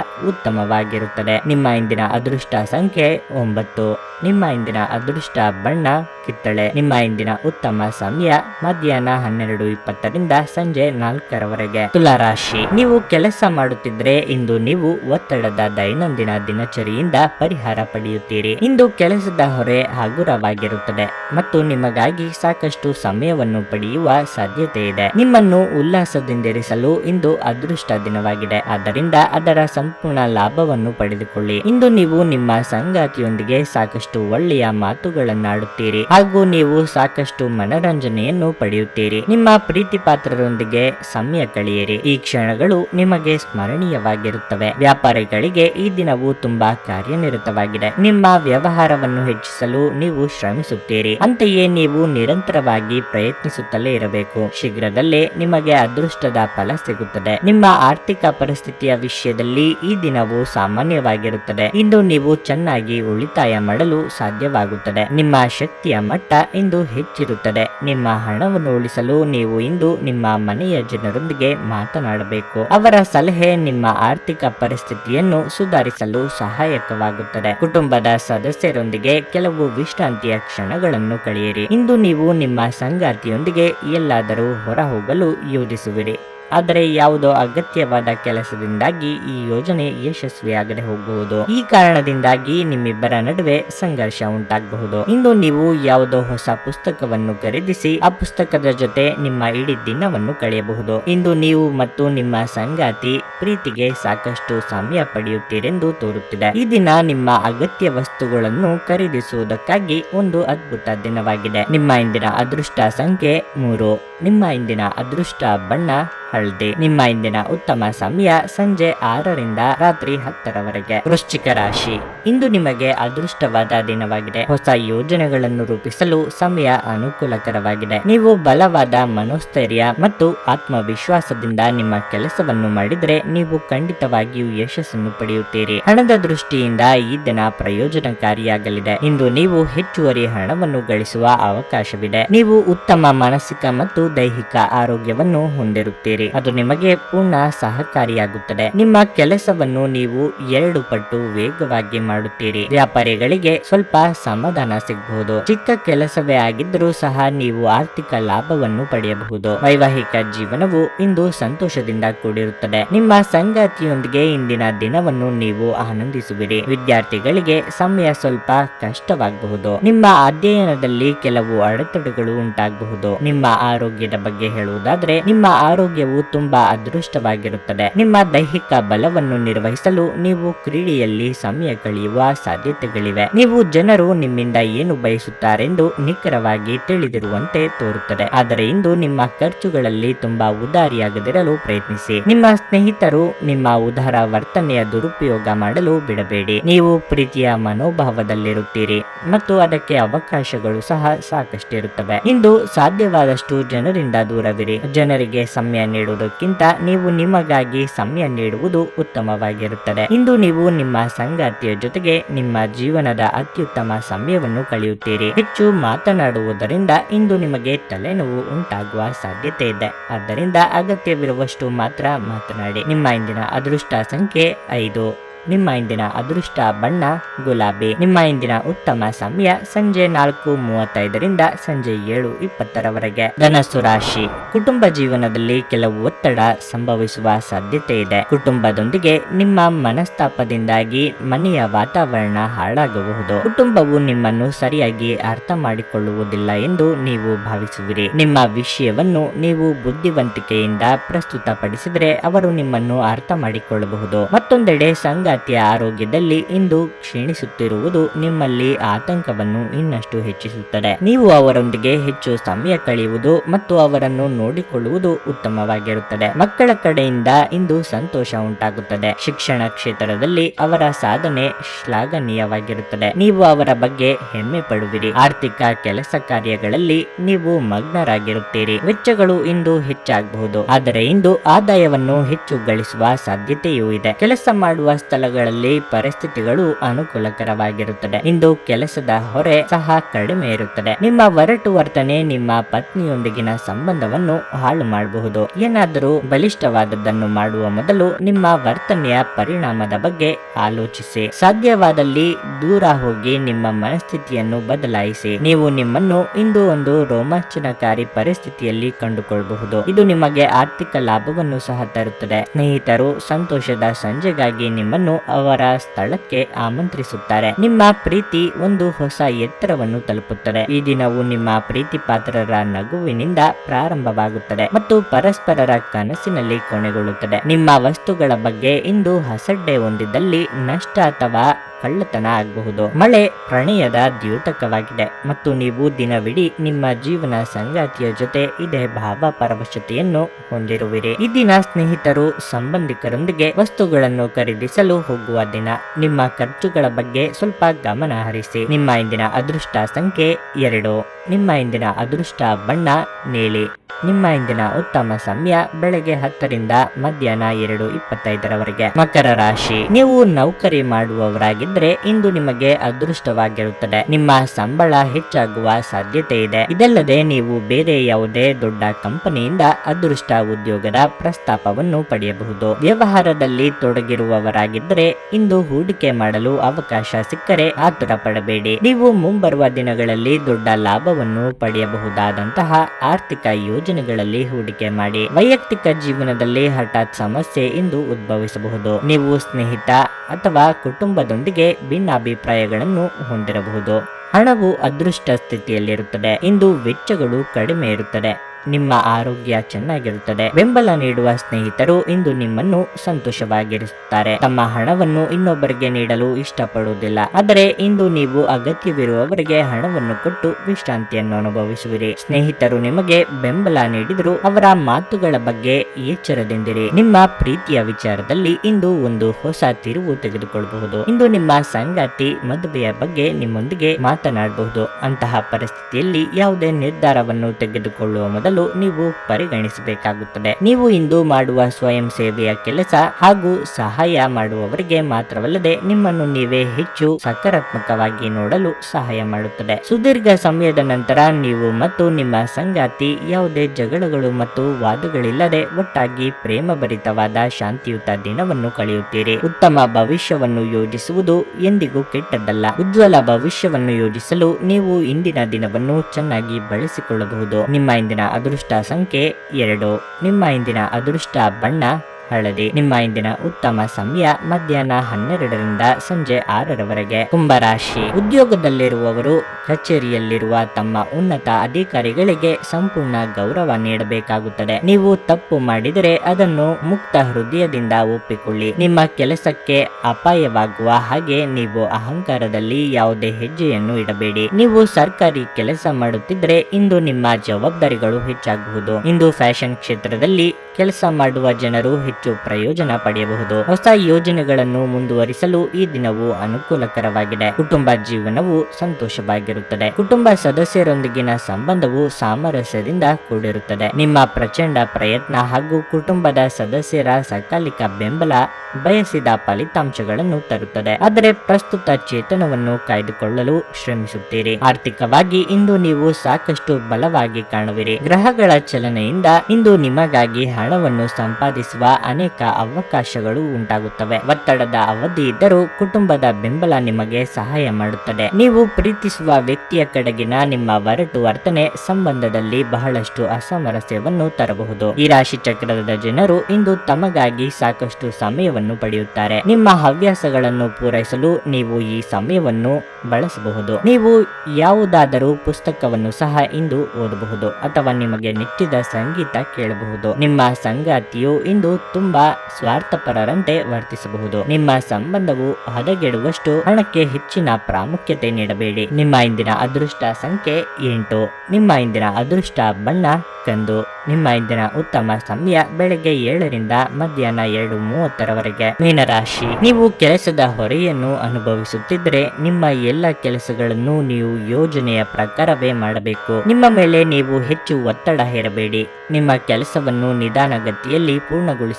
ಉತ್ತಮವಾಗಿರುತ್ತದೆ ನಿಮ್ಮ ಇಂದಿನ ಅದೃಷ್ಟ ಸಂಖ್ಯೆ ಒಂಬತ್ತು. ನಿಮ್ಮ ಇಂದಿನ ಅದೃಷ್ಟ ಬಣ್ಣ ಕಿತ್ತಳೆ. ನಿಮ್ಮ ಇಂದಿನ ಉತ್ತಮ ಸಮಯ ಮಧ್ಯಾಹ್ನ ಹನ್ನೆರಡು ಇಪ್ಪತ್ತರಿಂದ ಸಂಜೆ ನಾಲ್ಕರವರೆಗೆ. ತುಲಾರಾಶಿ. ನೀವು ಕೆಲಸ ಮಾಡುತ್ತಿದ್ರೆ ಇಂದು ನೀವು ಒತ್ತಡದ ದೈನಂದಿನ ದಿನಚರಿಯಿಂದ ಪರಿಹಾರ ಪಡೆಯುತ್ತೀರಿ. ಇಂದು ಕೆಲಸದ ಹೊರೆ ಹಗುರವಾಗಿರುತ್ತದೆ ಮತ್ತು ನಿಮಗಾಗಿ ಸಾಕಷ್ಟು ಸಮಯವನ್ನು ಪಡೆಯುವ ಸಾಧ್ಯತೆ ಇದೆ. ನಿಮ್ಮನ್ನು ಉಲ್ಲಾಸದಿಂದಿರಿಸಲು ಇಂದು ಅದೃಷ್ಟ ದಿನವಾಗಿದೆ. ಆದ್ದರಿಂದ ಅದರ ಸಂಪೂರ್ಣ ಲಾಭವನ್ನು ಪಡೆದುಕೊಳ್ಳಿ. ಇಂದು ನೀವು ನಿಮ್ಮ ಸಂಗಾತಿಯೊಂದಿಗೆ ಸಾಕಷ್ಟು ಒಳ್ಳೆಯ ಮಾತುಗಳನ್ನಾಡುತ್ತೀರಿ. ಹಾಗೂ ನೀವು ಸಾಕಷ್ಟು ಮನರಂಜನೆಯನ್ನು ಪಡೆಯುತ್ತೀರಿ. ನಿಮ್ಮ ಪ್ರೀತಿ ಪಾತ್ರರೊಂದಿಗೆ ಸಮಯ ಕಳೆಯಿರಿ. ಈ ಕ್ಷಣಗಳು ನಿಮಗೆ ಸ್ಮರಣೀಯವಾಗಿರುತ್ತವೆ. ವ್ಯಾಪಾರಿಗಳಿಗೆ ಈ ದಿನವು ತುಂಬಾ ಕಾರ್ಯನಿರತವಾಗಿದೆ. ನಿಮ್ಮ ವ್ಯವಹಾರವನ್ನು ಹೆಚ್ಚಿಸಲು ನೀವು ಶ್ರಮಿಸುತ್ತೀರಿ. ಅಂತೆಯೇ ನೀವು ನಿರಂತರವಾಗಿ ಪ್ರಯತ್ನಿಸುತ್ತಲೇ ಇರಬೇಕು. ಶೀಘ್ರದಲ್ಲೇ ನಿಮಗೆ ಅದೃಷ್ಟದ ಫಲ ಸಿಗುತ್ತದೆ. ನಿಮ್ಮ ಆರ್ಥಿಕ ಪರಿಸ್ಥಿತಿಯ ವಿಷಯದಲ್ಲಿ ಈ ದಿನವು ಸಾಮಾನ್ಯವಾಗಿರುತ್ತದೆ. ಇಂದು ನೀವು ಚೆನ್ನಾಗಿ ಉಳಿತಾಯ ಮಾಡಲು ಸಾಧ್ಯವಾಗುತ್ತದೆ. ನಿಮ್ಮ ಶಕ್ತಿಯ ಮಟ್ಟ ಇಂದು ಹೆಚ್ಚಿರುತ್ತದೆ. ನಿಮ್ಮ ಹಣವನ್ನು ಉಳಿಸಲು ನೀವು ಇಂದು ನಿಮ್ಮ ಮನೆಯ ಜನರೊಂದಿಗೆ ಮಾತನಾಡಬೇಕು. ಅವರ ಸಲಹೆ ನಿಮ್ಮ ಆರ್ಥಿಕ ಪರಿಸ್ಥಿತಿಯನ್ನು ಸುಧಾರಿಸಲು ಸಹಾಯಕವಾಗುತ್ತದೆ. ಕುಟುಂಬದ ಸದಸ್ಯರೊಂದಿಗೆ ಕೆಲವು ವಿಶ್ರಾಂತಿಯ ಕ್ಷಣಗಳನ್ನು ಕಳೆಯಿರಿ. ಇಂದು ನೀವು ನಿಮ್ಮ ಸಂಗಾತಿಯೊಂದಿಗೆ ಎಲ್ಲಾದರೂ ಹೊರ ಹೋಗಲು ಯೋಜಿಸುವಿರಿ. ಆದರೆ ಯಾವುದೋ ಅಗತ್ಯವಾದ ಕೆಲಸದಿಂದಾಗಿ ಈ ಯೋಜನೆ ಯಶಸ್ವಿಯಾಗದೆ ಹೋಗುವುದು. ಈ ಕಾರಣದಿಂದಾಗಿ ನಿಮ್ಮಿಬ್ಬರ ನಡುವೆ ಸಂಘರ್ಷ ಉಂಟಾಗಬಹುದು. ಇಂದು ನೀವು ಯಾವುದೋ ಹೊಸ ಪುಸ್ತಕವನ್ನು ಖರೀದಿಸಿ, ಆ ಪುಸ್ತಕದ ಜೊತೆ ನಿಮ್ಮ ಇಡೀ ದಿನವನ್ನು ಕಳೆಯಬಹುದು. ಇಂದು ನೀವು ಮತ್ತು ನಿಮ್ಮ ಸಂಗಾತಿ ಪ್ರೀತಿಗೆ ಸಾಕಷ್ಟು ಸಮಯ ಪಡೆಯುತ್ತೀರೆಂದು ತೋರುತ್ತಿದೆ. ಈ ದಿನ ನಿಮ್ಮ ಅಗತ್ಯ ವಸ್ತುಗಳನ್ನು ಖರೀದಿಸುವುದಕ್ಕಾಗಿ ಒಂದು ಅದ್ಭುತ ದಿನವಾಗಿದೆ. ನಿಮ್ಮ ಇಂದಿನ ಅದೃಷ್ಟ ಸಂಖ್ಯೆ ಮೂರು. ನಿಮ್ಮ ಇಂದಿನ ಅದೃಷ್ಟ ಬಣ್ಣ ಹಳದಿ. ನಿಮ್ಮ ಇಂದಿನ ಉತ್ತಮ ಸಮಯ ಸಂಜೆ ಆರರಿಂದ ರಾತ್ರಿ ಹತ್ತರವರೆಗೆ. ವೃಶ್ಚಿಕ ರಾಶಿ. ಇಂದು ನಿಮಗೆ ಅದೃಷ್ಟವಾದ ದಿನವಾಗಿದೆ. ಹೊಸ ಯೋಜನೆಗಳನ್ನು ರೂಪಿಸಲು ಸಮಯ ಅನುಕೂಲಕರವಾಗಿದೆ. ನೀವು ಬಲವಾದ ಮನೋಸ್ಥೈರ್ಯ ಮತ್ತು ಆತ್ಮವಿಶ್ವಾಸದಿಂದ ನಿಮ್ಮ ಕೆಲಸವನ್ನು ಮಾಡಿದರೆ ನೀವು ಖಂಡಿತವಾಗಿಯೂ ಯಶಸ್ಸನ್ನು ಪಡೆಯುತ್ತೀರಿ. ಹಣದ ದೃಷ್ಟಿಯಿಂದ ಈ ದಿನ ಪ್ರಯೋಜನಕಾರಿಯಾಗಲಿದೆ. ಇಂದು ನೀವು ಹೆಚ್ಚುವರಿ ಹಣವನ್ನು ಗಳಿಸುವ ಅವಕಾಶವಿದೆ. ನೀವು ಉತ್ತಮ ಮಾನಸಿಕ ಮತ್ತು ದೈಹಿಕ ಆರೋಗ್ಯವನ್ನು ಹೊಂದಿರುತ್ತೀರಿ. ಅದು ನಿಮಗೆ ಪೂರ್ಣ ಸಹಕಾರಿಯಾಗುತ್ತದೆ. ನಿಮ್ಮ ಕೆಲಸವನ್ನು ನೀವು ಎರಡು ಪಟ್ಟು ವೇಗವಾಗಿ ಮಾಡುತ್ತೀರಿ. ವ್ಯಾಪಾರಿಗಳಿಗೆ ಸ್ವಲ್ಪ ಸಮಾಧಾನ ಸಿಗಬಹುದು. ಚಿಕ್ಕ ಕೆಲಸವೇ ಆಗಿದ್ದರೂ ಸಹ ನೀವು ಆರ್ಥಿಕ ಲಾಭವನ್ನು ಪಡೆಯಬಹುದು. ವೈವಾಹಿಕ ಜೀವನವು ಇಂದು ಸಂತೋಷದಿಂದ ಕೂಡಿರುತ್ತದೆ. ನಿಮ್ಮ ಸಂಗಾತಿಯೊಂದಿಗೆ ಇಂದಿನ ದಿನವನ್ನು ನೀವು ಆನಂದಿಸುವಿರಿ. ವಿದ್ಯಾರ್ಥಿಗಳಿಗೆ ಸಮಯ ಸ್ವಲ್ಪ ಕಷ್ಟವಾಗಬಹುದು. ನಿಮ್ಮ ಅಧ್ಯಯನದಲ್ಲಿ ಕೆಲವು ಅಡೆತಡೆಗಳು ಉಂಟಾಗಬಹುದು. ನಿಮ್ಮ ಆರೋಗ್ಯದ ಬಗ್ಗೆ ಹೇಳುವುದಾದ್ರೆ, ನಿಮ್ಮ ಆರೋಗ್ಯವು ತುಂಬಾ ಅದೃಷ್ಟವಾಗಿರುತ್ತದೆ. ನಿಮ್ಮ ದೈಹಿಕ ಬಲವನ್ನು ನಿರ್ವಹಿಸಲು ನೀವು ಕ್ರೀಡೆಯಲ್ಲಿ ಸಮಯ ಕಳೆಯುವ ಸಾಧ್ಯತೆಗಳಿವೆ. ನೀವು ಜನರು ನಿಮ್ಮಿಂದ ಏನು ಬಯಸುತ್ತಾರೆಂದು ನಿಖರವಾಗಿ ತಿಳಿದಿರುವಂತೆ ತೋರುತ್ತದೆ. ಆದರೆ ಇಂದು ನಿಮ್ಮ ಖರ್ಚುಗಳಲ್ಲಿ ತುಂಬಾ ಉದಾರಿಯಾಗದಿರಲು ಪ್ರಯತ್ನಿಸಿ. ನಿಮ್ಮ ಸ್ನೇಹಿತರು ನಿಮ್ಮ ಉದಾರ ವರ್ತನೆಯ ದುರುಪಯೋಗ ಮಾಡಲು ಬಿಡಬೇಡಿ. ನೀವು ಪ್ರೀತಿಯ ಮನೋಭಾವದಲ್ಲಿರುತ್ತೀರಿ ಮತ್ತು ಅದಕ್ಕೆ ಅವಕಾಶಗಳು ಸಹ ಸಾಕಷ್ಟಿರುತ್ತವೆ. ಇಂದು ಸಾಧ್ಯವಾದಷ್ಟು ಜನರಿಂದ ದೂರವಿರಿ. ಜನರಿಗೆ ಸಮಯ ನೀಡುವುದಕ್ಕಿಂತ ನೀವು ನಿಮಗಾಗಿ ಸಮಯ ನೀಡುವುದು ಉತ್ತಮವಾಗಿರುತ್ತದೆ. ಇಂದು ನೀವು ನಿಮ್ಮ ಸಂಗಾತಿಯ ಜೊತೆಗೆ ನಿಮ್ಮ ಜೀವನದ ಅತ್ಯುತ್ತಮ ಸಮಯವನ್ನು ಕಳೆಯುತ್ತೀರಿ. ಹೆಚ್ಚು ಮಾತನಾಡುವುದರಿಂದ ಇಂದು ನಿಮಗೆ ತಲೆನೋವು ಉಂಟಾಗುವ ಸಾಧ್ಯತೆ ಇದೆ. ಆದ್ದರಿಂದ ಅಗತ್ಯವಿರುವಷ್ಟು ಮಾತ್ರ ಮಾತನಾಡಿ. ನಿಮ್ಮ ಇಂದಿನ ಅದೃಷ್ಟ ಸಂಖ್ಯೆ ಐದು. ನಿಮ್ಮ ಇಂದಿನ ಅದೃಷ್ಟ ಬಣ್ಣ, ಗುಲಾಬಿ. ನಿಮ್ಮ ಇಂದಿನ ಉತ್ತಮ ಸಮಯ ಸಂಜೆ ನಾಲ್ಕು ಮೂವತ್ತೈದರಿಂದ ಸಂಜೆ ಏಳು ಇಪ್ಪತ್ತರವರೆಗೆ. ಧನಸ್ಸು ರಾಶಿ. ಕುಟುಂಬ ಜೀವನದಲ್ಲಿ ಕೆಲವು ಒತ್ತಡ ಸಂಭವಿಸುವ ಸಾಧ್ಯತೆ ಇದೆ. ಕುಟುಂಬದೊಂದಿಗೆ ನಿಮ್ಮ ಮನಸ್ತಾಪದಿಂದಾಗಿ ಮನೆಯ ವಾತಾವರಣ ಹಾಳಾಗಬಹುದು. ಕುಟುಂಬವು ನಿಮ್ಮನ್ನು ಸರಿಯಾಗಿ ಅರ್ಥ ಮಾಡಿಕೊಳ್ಳುವುದಿಲ್ಲ ಎಂದು ನೀವು ಭಾವಿಸುವಿರಿ. ನಿಮ್ಮ ವಿಷಯವನ್ನು ನೀವು ಬುದ್ಧಿವಂತಿಕೆಯಿಂದ ಪ್ರಸ್ತುತಪಡಿಸಿದರೆ ಅವರು ನಿಮ್ಮನ್ನು ಅರ್ಥ ಮಾಡಿಕೊಳ್ಳಬಹುದು. ಮತ್ತೊಂದೆಡೆ ಸಂಗಾತಿಯ ಆರೋಗ್ಯದಲ್ಲಿ ಇಂದು ಕ್ಷೀಣಿಸುತ್ತಿರುವುದು ನಿಮ್ಮಲ್ಲಿ ಆತಂಕವನ್ನು ಇನ್ನಷ್ಟು ಹೆಚ್ಚಿಸುತ್ತದೆ. ನೀವು ಅವರೊಂದಿಗೆ ಹೆಚ್ಚು ಸಮಯ ಕಳೆಯುವುದು ಮತ್ತು ಅವರನ್ನು ನೋಡಿಕೊಳ್ಳುವುದು ಉತ್ತಮವಾಗಿರುತ್ತದೆ. ಮಕ್ಕಳ ಕಡೆಯಿಂದ ಇಂದು ಸಂತೋಷ ಉಂಟಾಗುತ್ತದೆ. ಶಿಕ್ಷಣ ಕ್ಷೇತ್ರದಲ್ಲಿ ಅವರ ಸಾಧನೆ ಶ್ಲಾಘನೀಯವಾಗಿರುತ್ತದೆ. ನೀವು ಅವರ ಬಗ್ಗೆ ಹೆಮ್ಮೆ ಪಡುವಿರಿ. ಆರ್ಥಿಕ ಕೆಲಸ ಕಾರ್ಯಗಳಲ್ಲಿ ನೀವು ಮಗ್ನರಾಗಿರುತ್ತೀರಿ. ವೆಚ್ಚಗಳು ಇಂದು ಹೆಚ್ಚಾಗಬಹುದು. ಆದರೆ ಇಂದು ಆದಾಯವನ್ನು ಹೆಚ್ಚು ಗಳಿಸುವ ಸಾಧ್ಯತೆಯೂ ಇದೆ. ಕೆಲಸ ಮಾಡುವ ಸ್ಥಳಗಳಲ್ಲಿ ಪರಿಸ್ಥಿತಿಗಳು ಅನುಕೂಲಕರವಾಗಿರುತ್ತದೆ. ಇಂದು ಕೆಲಸದ ಹೊರೆ ಸಹ ಕಡಿಮೆ ಇರುತ್ತದೆ. ನಿಮ್ಮ ಒರಟು ವರ್ತನೆ ನಿಮ್ಮ ಪತ್ನಿಯೊಂದಿಗಿನ ಸಂಬಂಧವನ್ನು ಹಾಳು ಮಾಡಬಹುದು. ಏನಾದರೂ ಬಲಿಷ್ಠವಾದದ್ದನ್ನು ಮಾಡುವ ಮೊದಲು ನಿಮ್ಮ ವರ್ತನೆಯ ಪರಿಣಾಮದ ಬಗ್ಗೆ ಆಲೋಚಿಸಿ. ಸಾಧ್ಯವಾದಲ್ಲಿ ದೂರ ಹೋಗಿ ನಿಮ್ಮ ಮನಸ್ಥಿತಿಯನ್ನು ಬದಲಾಯಿಸಿ. ನೀವು ನಿಮ್ಮನ್ನು ಇಂದು ಒಂದು ರೋಮಾಂಚನಕಾರಿ ಪರಿಸ್ಥಿತಿಯಲ್ಲಿ ಕಂಡುಕೊಳ್ಳಬಹುದು. ಇದು ನಿಮಗೆ ಆರ್ಥಿಕ ಲಾಭವನ್ನು ಸಹ ತರುತ್ತದೆ. ಸ್ನೇಹಿತರು, ಸಂತೋಷದ ಸಂಜೆಗಾಗಿ ನಿಮ್ಮನ್ನು ಅವರ ಸ್ಥಳಕ್ಕೆ ಆಮಂತ್ರಿಸುತ್ತಾರೆ. ನಿಮ್ಮ ಪ್ರೀತಿ ಒಂದು ಹೊಸ ಎತ್ತರವನ್ನು ತಲುಪುತ್ತದೆ. ಈ ದಿನವು ನಿಮ್ಮ ಪ್ರೀತಿ ಪಾತ್ರರ ನಗುವಿನಿಂದ ಪ್ರಾರಂಭವಾಗುತ್ತದೆ ಮತ್ತು ಪರಸ್ಪರರ ಕನಸಿನಲ್ಲಿ ಕೊನೆಗೊಳ್ಳುತ್ತದೆ. ನಿಮ್ಮ ವಸ್ತುಗಳ ಬಗ್ಗೆ ಇಂದು ಹಸಡ್ಡೆ ಹೊಂದಿದ್ದಲ್ಲಿ ನಷ್ಟ ಅಥವಾ ಕಳ್ಳತನ ಆಗಬಹುದು. ಮಳೆ ಪ್ರಣಯದ ದ್ಯೋತಕವಾಗಿದೆ. ಮತ್ತು ನೀವು ದಿನವಿಡೀ ನಿಮ್ಮ ಜೀವನ ಸಂಗಾತಿಯ ಜೊತೆ ಇದೇ ಭಾವ ಪರವಶತೆಯನ್ನು ಹೊಂದಿರುವಿರಿ. ಈ ದಿನ ಸ್ನೇಹಿತರು, ಸಂಬಂಧಿಕರೊಂದಿಗೆ ವಸ್ತುಗಳನ್ನು ಖರೀದಿಸಲು ಹೋಗುವ ದಿನ. ನಿಮ್ಮ ಖರ್ಚುಗಳ ಬಗ್ಗೆ ಸ್ವಲ್ಪ ಗಮನ ಹರಿಸಿ. ನಿಮ್ಮ ಇಂದಿನ ಅದೃಷ್ಟ ಸಂಖ್ಯೆ ಎರಡು. ನಿಮ್ಮ ಇಂದಿನ ಅದೃಷ್ಟ ಬಣ್ಣ ನೀಲಿ. ನಿಮ್ಮ ಇಂದಿನ ಉತ್ತಮ ಸಮಯ ಬೆಳಗ್ಗೆ ಹತ್ತರಿಂದ ಮಧ್ಯಾಹ್ನ ಎರಡು ಇಪ್ಪತ್ತೈದರವರೆಗೆ. ಮಕರ ರಾಶಿ. ನೀವು ನೌಕರಿ ಮಾಡುವವರಾಗಿದ್ದರೆ ಇಂದು ನಿಮಗೆ ಅದೃಷ್ಟವಾಗಿರುತ್ತದೆ. ನಿಮ್ಮ ಸಂಬಳ ಹೆಚ್ಚಾಗುವ ಸಾಧ್ಯತೆ ಇದೆ. ಇದಲ್ಲದೆ ನೀವು ಬೇರೆ ಯಾವುದೇ ದೊಡ್ಡ ಕಂಪನಿಯಿಂದ ಅದೃಷ್ಟ ಉದ್ಯೋಗದ ಪ್ರಸ್ತಾಪವನ್ನು ಪಡೆಯಬಹುದು. ವ್ಯವಹಾರದಲ್ಲಿ ತೊಡಗಿರುವವರಾಗಿದ್ದರೆ ಇಂದು ಹೂಡಿಕೆ ಮಾಡಲು ಅವಕಾಶ ಸಿಕ್ಕರೆ ಆತುರ ಪಡಬೇಡಿ. ನೀವು ಮುಂಬರುವ ದಿನಗಳಲ್ಲಿ ದೊಡ್ಡ ಲಾಭವನ್ನು ಪಡೆಯಬಹುದಾದಂತಹ ಆರ್ಥಿಕ ಯೋಜನೆಗಳಲ್ಲಿ ಹೂಡಿಕೆ ಮಾಡಿ. ವೈಯಕ್ತಿಕ ಜೀವನದಲ್ಲಿ ಹಠಾತ್ ಸಮಸ್ಯೆ ಇಂದು ಉದ್ಭವಿಸಬಹುದು. ನೀವು ಸ್ನೇಹಿತ ಅಥವಾ ಕುಟುಂಬದೊಂದಿಗೆ ಭಿನ್ನಾಭಿಪ್ರಾಯಗಳನ್ನು ಹೊಂದಿರಬಹುದು. ಹಣವು ಅದೃಷ್ಟ ಸ್ಥಿತಿಯಲ್ಲಿರುತ್ತದೆ. ಇಂದು ವೆಚ್ಚಗಳು ಕಡಿಮೆ ಇರುತ್ತದೆ. ನಿಮ್ಮ ಆರೋಗ್ಯ ಚೆನ್ನಾಗಿರುತ್ತದೆ. ಬೆಂಬಲ ನೀಡುವ ಸ್ನೇಹಿತರು ಇಂದು ನಿಮ್ಮನ್ನು ಸಂತೋಷವಾಗಿರಿಸುತ್ತಾರೆ. ತಮ್ಮ ಹಣವನ್ನು ಇನ್ನೊಬ್ಬರಿಗೆ ನೀಡಲು ಇಷ್ಟಪಡುವುದಿಲ್ಲ. ಆದರೆ ಇಂದು ನೀವು ಅಗತ್ಯವಿರುವವರಿಗೆ ಹಣವನ್ನು ಕೊಟ್ಟು ವಿಶ್ರಾಂತಿಯನ್ನು ಅನುಭವಿಸುವಿರಿ. ಸ್ನೇಹಿತರು ನಿಮಗೆ ಬೆಂಬಲ ನೀಡಿದರೂ ಅವರ ಮಾತುಗಳ ಬಗ್ಗೆ ಎಚ್ಚರದಿಂದಿರಿ. ನಿಮ್ಮ ಪ್ರೀತಿಯ ವಿಚಾರದಲ್ಲಿ ಇಂದು ಒಂದು ಹೊಸ ತಿರುವು ತೆಗೆದುಕೊಳ್ಳಬಹುದು. ಇಂದು ನಿಮ್ಮ ಸಂಗಾತಿ ಮದುವೆಯ ಬಗ್ಗೆ ನಿಮ್ಮೊಂದಿಗೆ ಮಾತನಾಡಬಹುದು. ಅಂತಹ ಪರಿಸ್ಥಿತಿಯಲ್ಲಿ ಯಾವುದೇ ನಿರ್ಧಾರವನ್ನು ತೆಗೆದುಕೊಳ್ಳುವ ಮೊದಲು ನೀವು ಪರಿಗಣಿಸಬೇಕಾಗುತ್ತದೆ. ನೀವು ಇಂದು ಮಾಡುವ ಸ್ವಯಂ ಸೇವೆಯ ಕೆಲಸ ಹಾಗೂ ಸಹಾಯ ಮಾಡುವವರಿಗೆ ಮಾತ್ರವಲ್ಲದೆ ನಿಮ್ಮನ್ನು ನೀವೇ ಹೆಚ್ಚು ಸಕಾರಾತ್ಮಕವಾಗಿ ನೋಡಲು ಸಹಾಯ ಮಾಡುತ್ತದೆ. ಸುದೀರ್ಘ ಸಮಯದ ನಂತರ ನೀವು ಮತ್ತು ನಿಮ್ಮ ಸಂಗಾತಿ ಯಾವುದೇ ಜಗಳಗಳು ಮತ್ತು ವಾದಗಳಿಲ್ಲದೆ ಒಟ್ಟಾಗಿ ಪ್ರೇಮಭರಿತವಾದ ಶಾಂತಿಯುತ ದಿನವನ್ನು ಕಳೆಯುತ್ತೀರಿ. ಉತ್ತಮ ಭವಿಷ್ಯವನ್ನು ಯೋಜಿಸುವುದು ಎಂದಿಗೂ ಕೆಟ್ಟದ್ದಲ್ಲ. ಉಜ್ವಲ ಭವಿಷ್ಯವನ್ನು ಯೋಜಿಸಲು ನೀವು ಇಂದಿನ ದಿನವನ್ನು ಚೆನ್ನಾಗಿ ಬಳಸಿಕೊಳ್ಳಬಹುದು. ನಿಮ್ಮ ಇಂದಿನ ಅದೃಷ್ಟ ಸಂಖ್ಯೆ ಎರಡು. ನಿಮ್ಮ ಇಂದಿನ ಅದೃಷ್ಟ ಬಣ್ಣ ಹಳದಿ. ನಿಮ್ಮ ಇಂದಿನ ಉತ್ತಮ ಸಮಯ ಮಧ್ಯಾಹ್ನ ಹನ್ನೆರಡರಿಂದ ಸಂಜೆ ಆರರವರೆಗೆ. ಕುಂಭರಾಶಿ. ಉದ್ಯೋಗದಲ್ಲಿರುವವರು ಕಚೇರಿಯಲ್ಲಿರುವ ತಮ್ಮ ಉನ್ನತ ಅಧಿಕಾರಿಗಳಿಗೆ ಸಂಪೂರ್ಣ ಗೌರವ ನೀಡಬೇಕಾಗುತ್ತದೆ. ನೀವು ತಪ್ಪು ಮಾಡಿದರೆ ಅದನ್ನು ಮುಕ್ತ ಹೃದಯದಿಂದ ಒಪ್ಪಿಕೊಳ್ಳಿ. ನಿಮ್ಮ ಕೆಲಸಕ್ಕೆ ಅಪಾಯವಾಗುವ ಹಾಗೆ ನೀವು ಅಹಂಕಾರದಲ್ಲಿ ಯಾವುದೇ ಹೆಜ್ಜೆಯನ್ನು ಇಡಬೇಡಿ. ನೀವು ಸರ್ಕಾರಿ ಕೆಲಸ ಮಾಡುತ್ತಿದ್ದರೆ ಇಂದು ನಿಮ್ಮ ಜವಾಬ್ದಾರಿಗಳು ಹೆಚ್ಚಾಗಬಹುದು ಇಂದು ಫ್ಯಾಷನ್ ಕ್ಷೇತ್ರದಲ್ಲಿ ಕೆಲಸ ಮಾಡುವ ಜನರು ಪ್ರಯೋಜನ ಪಡೆಯಬಹುದು. ಹೊಸ ಯೋಜನೆಗಳನ್ನು ಮುಂದುವರಿಸಲು ಈ ದಿನವು ಅನುಕೂಲಕರವಾಗಿದೆ. ಕುಟುಂಬ ಜೀವನವು ಸಂತೋಷವಾಗಿರುತ್ತದೆ. ಕುಟುಂಬ ಸದಸ್ಯರೊಂದಿಗಿನ ಸಂಬಂಧವು ಸಾಮರಸ್ಯದಿಂದ ಕೂಡಿರುತ್ತದೆ. ನಿಮ್ಮ ಪ್ರಚಂಡ ಪ್ರಯತ್ನ ಹಾಗೂ ಕುಟುಂಬದ ಸದಸ್ಯರ ಸಕಾಲಿಕ ಬೆಂಬಲ ಬಯಸಿದ ಫಲಿತಾಂಶಗಳನ್ನು ತರುತ್ತದೆ. ಆದರೆ ಪ್ರಸ್ತುತ ಚೇತನವನ್ನು ಕಾಯ್ದುಕೊಳ್ಳಲು ಶ್ರಮಿಸುತ್ತೀರಿ. ಆರ್ಥಿಕವಾಗಿ ಇಂದು ನೀವು ಸಾಕಷ್ಟು ಬಲವಾಗಿ ಕಾಣುವಿರಿ. ಗ್ರಹಗಳ ಚಲನೆಯಿಂದ ಇಂದು ನಿಮಗಾಗಿ ಹಣವನ್ನು ಸಂಪಾದಿಸುವ ಅನೇಕ ಅವಕಾಶಗಳು ಉಂಟಾಗುತ್ತವೆ. ಒತ್ತಡದ ಅವಧಿ ಇದ್ದರೂ ಕುಟುಂಬದ ಬೆಂಬಲ ನಿಮಗೆ ಸಹಾಯ ಮಾಡುತ್ತದೆ. ನೀವು ಪ್ರೀತಿಸುವ ವ್ಯಕ್ತಿಯ ಕಡೆಗಿನ ನಿಮ್ಮ ಒರಟು ವರ್ತನೆ ಸಂಬಂಧದಲ್ಲಿ ಬಹಳಷ್ಟು ಅಸಾಮರಸ್ಯವನ್ನು ತರಬಹುದು. ಈ ರಾಶಿ ಚಕ್ರದ ಜನರು ಇಂದು ತಮಗಾಗಿ ಸಾಕಷ್ಟು ಸಮಯವನ್ನು ಪಡೆಯುತ್ತಾರೆ. ನಿಮ್ಮ ಹವ್ಯಾಸಗಳನ್ನು ಪೂರೈಸಲು ನೀವು ಈ ಸಮಯವನ್ನು ಬಳಸಬಹುದು. ನೀವು ಯಾವುದಾದರೂ ಪುಸ್ತಕವನ್ನು ಸಹ ಇಂದು ಓದಬಹುದು ಅಥವಾ ನಿಮಗೆ ನೆಚ್ಚಿದ ಸಂಗೀತ ಕೇಳಬಹುದು. ನಿಮ್ಮ ಸಂಗಾತಿಯು ಇಂದು ತುಂಬಾ ಸ್ವಾರ್ಥಪರರಂತೆ ವರ್ತಿಸಬಹುದು. ನಿಮ್ಮ ಸಂಬಂಧವು ಹದಗೆಡುವಷ್ಟು ಹಣಕ್ಕೆ ಹೆಚ್ಚಿನ ಪ್ರಾಮುಖ್ಯತೆ ನೀಡಬೇಡಿ. ನಿಮ್ಮ ಇಂದಿನ ಅದೃಷ್ಟ ಸಂಖ್ಯೆ ಎಂಟು. ನಿಮ್ಮ ಇಂದಿನ ಅದೃಷ್ಟ ಬಣ್ಣ ಕಂದು. ನಿಮ್ಮ ಇಂದಿನ ಉತ್ತಮ ಸಮಯ ಬೆಳಗ್ಗೆ ಏಳರಿಂದ ಮಧ್ಯಾಹ್ನ ಎರಡು ಮೂವತ್ತರವರೆಗೆ. ಮೀನರಾಶಿ, ನೀವು ಕೆಲಸದ ಹೊರೆಯನ್ನು ಅನುಭವಿಸುತ್ತಿದ್ದರೆ ನಿಮ್ಮ ಎಲ್ಲ ಕೆಲಸಗಳನ್ನು ನೀವು ಯೋಜನೆಯ ಪ್ರಕಾರವೇ ಮಾಡಬೇಕು. ನಿಮ್ಮ ಮೇಲೆ ನೀವು ಹೆಚ್ಚು ಒತ್ತಡ ಹೇರಬೇಡಿ. ನಿಮ್ಮ ಕೆಲಸವನ್ನು ನಿಧಾನಗತಿಯಲ್ಲಿ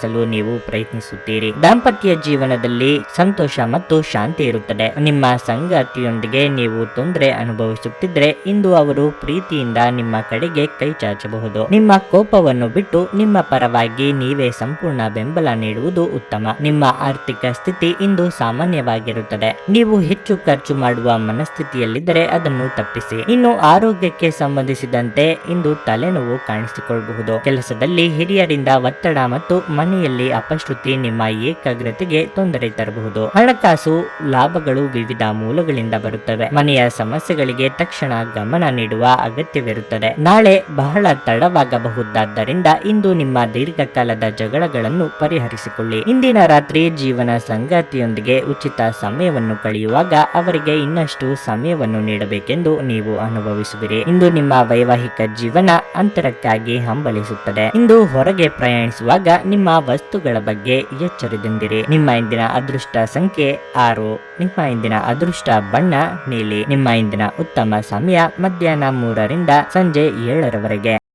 ಪೂರ್ಣಗೊಳಿಸಲು ನೀವು ಪ್ರಯತ್ನಿಸುತ್ತೀರಿ. ದಾಂಪತ್ಯ ಜೀವನದಲ್ಲಿ ಸಂತೋಷ ಮತ್ತು ಶಾಂತಿ ಇರುತ್ತದೆ. ನಿಮ್ಮ ಸಂಗಾತಿಯೊಂದಿಗೆ ನೀವು ತೊಂದರೆ ಅನುಭವಿಸುತ್ತಿದ್ರೆ ಇಂದು ಅವರು ಪ್ರೀತಿಯಿಂದ ನಿಮ್ಮ ಕಡೆಗೆ ಕೈ ಚಾಚಬಹುದು. ನಿಮ್ಮ ಕೋಪವನ್ನು ಬಿಟ್ಟು ನಿಮ್ಮ ಪರವಾಗಿ ನೀವೇ ಸಂಪೂರ್ಣ ಬೆಂಬಲ ನೀಡುವುದು ಉತ್ತಮ. ನಿಮ್ಮ ಆರ್ಥಿಕ ಸ್ಥಿತಿ ಇಂದು ಸಾಮಾನ್ಯವಾಗಿರುತ್ತದೆ. ನೀವು ಹೆಚ್ಚು ಖರ್ಚು ಮಾಡುವ ಮನಸ್ಥಿತಿಯಲ್ಲಿದ್ದರೆ ಅದನ್ನು ತಪ್ಪಿಸಿ. ಇನ್ನು ಆರೋಗ್ಯಕ್ಕೆ ಸಂಬಂಧಿಸಿದಂತೆ ಇಂದು ತಲೆನೋವು ಕಾಣಿಸಿಕೊಳ್ಳಬಹುದು. ಕೆಲಸದಲ್ಲಿ ಹಿರಿಯರಿಂದ ಒತ್ತಡ ಮತ್ತು ಮನೆಯಲ್ಲಿ ಅಪಶ್ರುತಿ ನಿಮ್ಮ ಏಕಾಗ್ರತೆಗೆ ತೊಂದರೆ ತರಬಹುದು. ಹಣಕಾಸು ಲಾಭಗಳು ವಿವಿಧ ಮೂಲಗಳಿಂದ ಬರುತ್ತವೆ. ಮನೆಯ ಸಮಸ್ಯೆಗಳಿಗೆ ತಕ್ಷಣ ಗಮನ ನೀಡುವ ಅಗತ್ಯವಿರುತ್ತದೆ. ನಾಳೆ ಬಹಳ ತಡವಾಗಬಹುದಾದ್ದರಿಂದ ಇಂದು ನಿಮ್ಮ ದೀರ್ಘಕಾಲದ ಜಗಳಗಳನ್ನು ಪರಿಹರಿಸಿಕೊಳ್ಳಿ. ಇಂದಿನ ರಾತ್ರಿ ಜೀವನ ಸಂಗಾತಿಯೊಂದಿಗೆ ಉಚಿತ ಸಮಯವನ್ನು ಕಳೆಯುವಾಗ ಅವರಿಗೆ ಇನ್ನಷ್ಟು ಸಮಯವನ್ನು ನೀಡಬೇಕೆಂದು ನೀವು ಅನುಭವಿಸುವಿರಿ. ಇಂದು ನಿಮ್ಮ ವೈವಾಹಿಕ ಜೀವನ ಅಂತರಕ್ಕಾಗಿ ಹಂಬಲಿಸುತ್ತದೆ. ಇಂದು ಹೊರಗೆ ಪ್ರಯಾಣಿಸುವಾಗ ನಿಮ್ಮ ವಸ್ತುಗಳ ಬಗ್ಗೆ ಎಚ್ಚರದಿಂದಿರಿ. ನಿಮ್ಮ ಇಂದಿನ ಅದೃಷ್ಟ ಸಂಖ್ಯೆ ಆರು. ನಿಮ್ಮ ಇಂದಿನ ಅದೃಷ್ಟ ಬಣ್ಣ ನೀಲಿ. ನಿಮ್ಮ ಇಂದಿನ ಉತ್ತಮ ಸಮಯ ಮಧ್ಯಾಹ್ನ ಮೂರರಿಂದ ಸಂಜೆ ಏಳರವರೆಗೆ.